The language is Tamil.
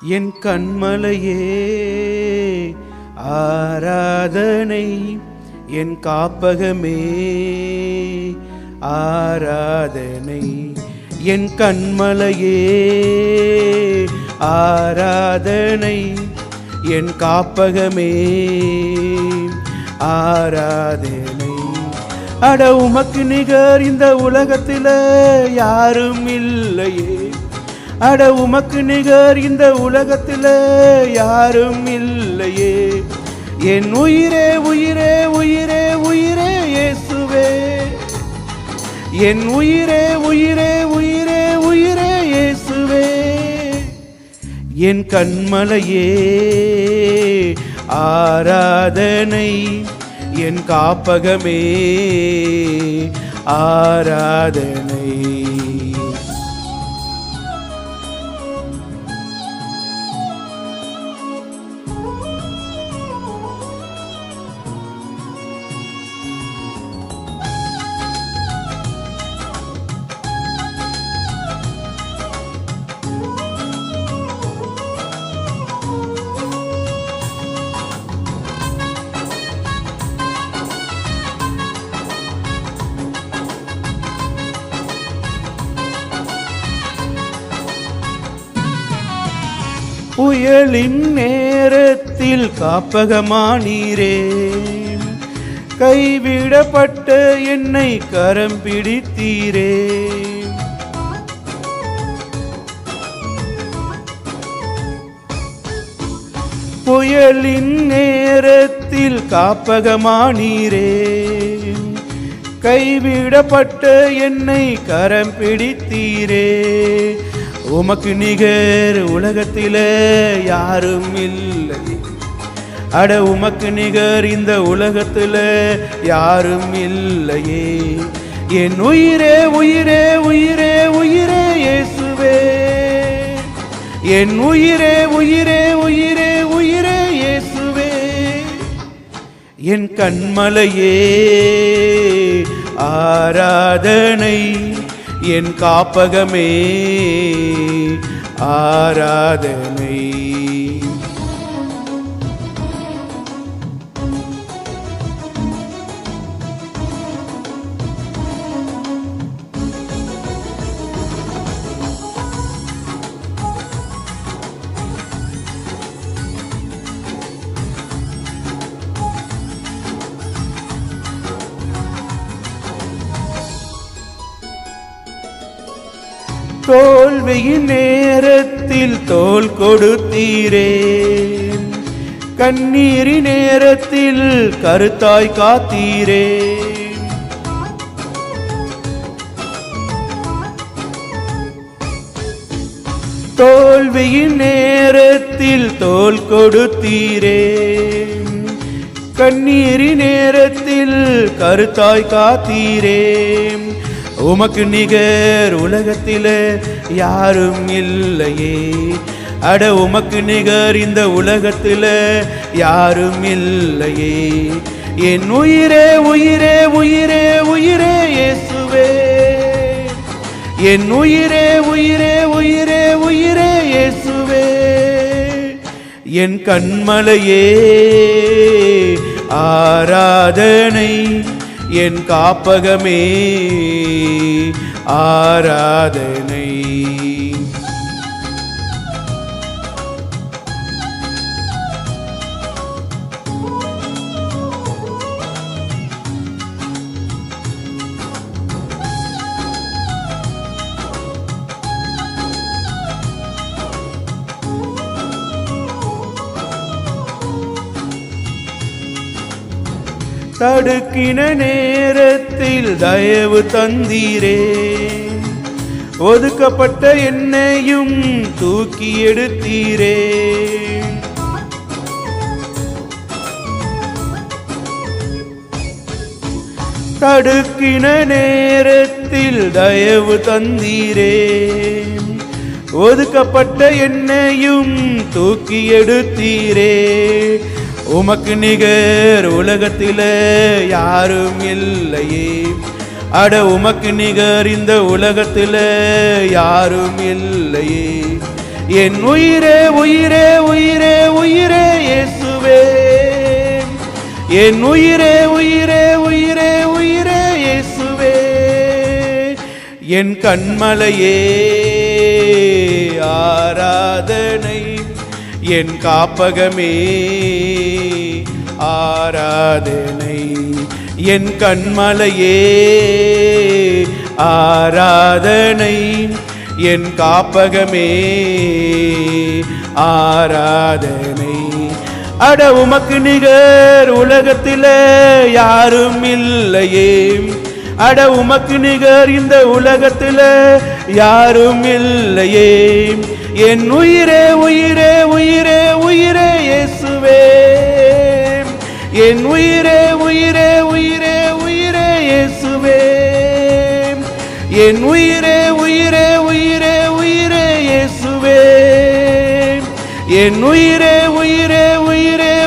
என் கண்மலையே ஆராதனை என் காப்பகமே ஆராதனை என் கண்மலையே ஆராதனை என் காப்பகமே ஆராதனை. அட உமக்கு நிகர் இந்த உலகத்தில் யாரும் இல்லையே. அட உமக்கு நிகர் இந்த உலகத்தில் யாரும் இல்லையே. என் உயிரே உயிரே உயிரே உயிரே இயேசுவே. என் உயிரே உயிரே உயிரே உயிரே இயேசுவே. என் கண்மலையே ஆராதனை என் காப்பகமே ஆராதனை. புயலின் நேரத்தில் காப்பகமானீரே. கைவிடப்பட்ட என்னை கரம் பிடித்தீரே. புயலின் நேரத்தில் காப்பகமானீரே. கைவிடப்பட்ட என்னை கரம் பிடித்தீரே. உமக்கு நிகர் உலகத்திலே யாரும் இல்லை. அட உமக்கு நிகர் இந்த உலகத்தில் யாரும் இல்லையே. என் உயிரே உயிரே உயிரே உயிரே இயேசுவே. என் உயிரே உயிரே உயிரே உயிரே இயேசுவே. என் கண்மலையே ஆராதனை என் காப்பகமே ஆராதனை தோல்வியின் நேரத்தில் தோல் கொடுத்தீரே. கண்ணீரின் நேரத்தில் கருத்தாய் காத்தீரே. தோல்வியின் நேரத்தில் தோல் கொடுத்தீரே. கண்ணீரின் நேரத்தில் கருத்தாய் காத்தீரேன் உமக்கு நிகர் உலகத்திலே யாரும் இல்லையே. அட உமக்கு நிகர் இந்த உலகத்தில் யாரும் இல்லையே. என் உயிரே உயிரே உயிரே உயிரே இயேசுவே. என் உயிரே உயிரே உயிரே உயிரே இயேசுவே. என் கண்மலையே ஆராதனை என் காப்பகமே ஆராதனை. தடுக்கின நேரத்தில் தயவு தந்தீரே. ஒதுக்கப்பட்ட என்னையும் தூக்கி எடுத்தீரே. தடுக்கின நேரத்தில் தயவு தந்தீரே. ஒதுக்கப்பட்ட என்னையும் தூக்கி எடுத்தீரே. உமக்கு நிகர் உலகத்திலே யாரும் இல்லையே. அட உமக்கு நிகர் இந்த உலகத்திலே யாரும் இல்லையே. என் உயிரே உயிரே உயிரே உயிரே இயேசுவே. என் உயிரே உயிரே உயிரே உயிரே இயேசுவே. என் கண்மலையே. என் காப்பகமே ஆராதனை. என் கண்மலையே ஆராதனை. என் காப்பகமே ஆராதனை. அட உமக்கு நிகர் உலகத்தில யாரும் இல்லையே. அட உமக்கு நிகர் இந்த உலகத்தில் யாரும் இல்லையே. என் உயிரே உயிரே உயிரே உயிரே இயேசுவே. என் உயிரே உயிரே உயிரே உயிரே இயேசுவே. என் உயிரே உயிரே உயிரே உயிரே இயேசுவே. என் உயிரே உயிரே